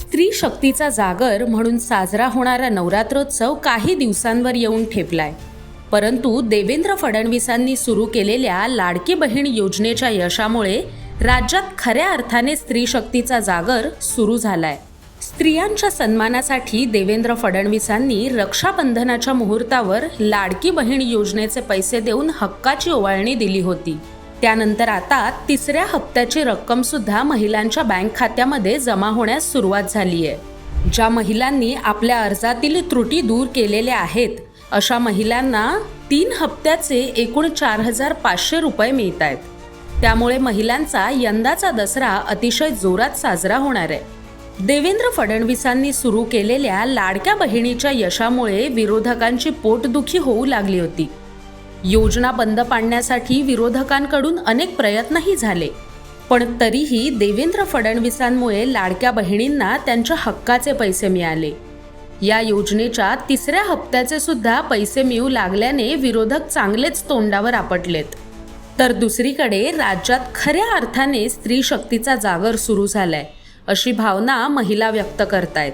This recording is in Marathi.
स्त्री शक्तीचा जागर म्हणून साजरा होणारा नवरात्रोत्सव काही दिवसांवर येऊन ठेपलाय. परंतु देवेंद्र फडणवीसांनी सुरू केलेल्या लाडकी बहीण योजनेच्या यशामुळे राज्यात खऱ्या अर्थाने स्त्री शक्तीचा जागर सुरू झालाय. स्त्रियांच्या सन्मानासाठी देवेंद्र फडणवीसांनी रक्षाबंधनाच्या मुहूर्तावर लाडकी बहीण योजनेचे पैसे देऊन हक्काची ओवाळणी दिली होती. त्यानंतर आता तिसऱ्या हप्त्याची रक्कम सुद्धा महिलांच्या बँक खात्यामध्ये जमा होण्यास सुरुवात झाली आहे ज्या महिलांनी आपल्या अर्जातील त्रुटी दूर केलेल्या आहेत अशा महिलांना तीन हप्त्याचे एकूण चार हजार पाचशे रुपये मिळत आहेत त्यामुळे महिलांचा यंदाचा दसरा अतिशय जोरात साजरा होणार आहे. देवेंद्र फडणवीसांनी सुरू केलेल्या लाडक्या बहिणीच्या यशामुळे विरोधकांची पोटदुखी होऊ लागली होती. योजना बंद पाडण्यासाठी विरोधकांकडून अनेक प्रयत्नही झाले. पण तरीही देवेंद्र फडणवीसांमुळे लाडक्या बहिणींना त्यांच्या हक्काचे पैसे मिळाले. या योजनेच्या तिसऱ्या हप्त्याचे सुद्धा पैसे मिळू लागल्याने विरोधक चांगलेच तोंडावर आपटलेत. तर दुसरीकडे राज्यात खऱ्या अर्थाने स्त्री शक्तीचा जागर सुरू झालाय अशी भावना महिला व्यक्त करतायत.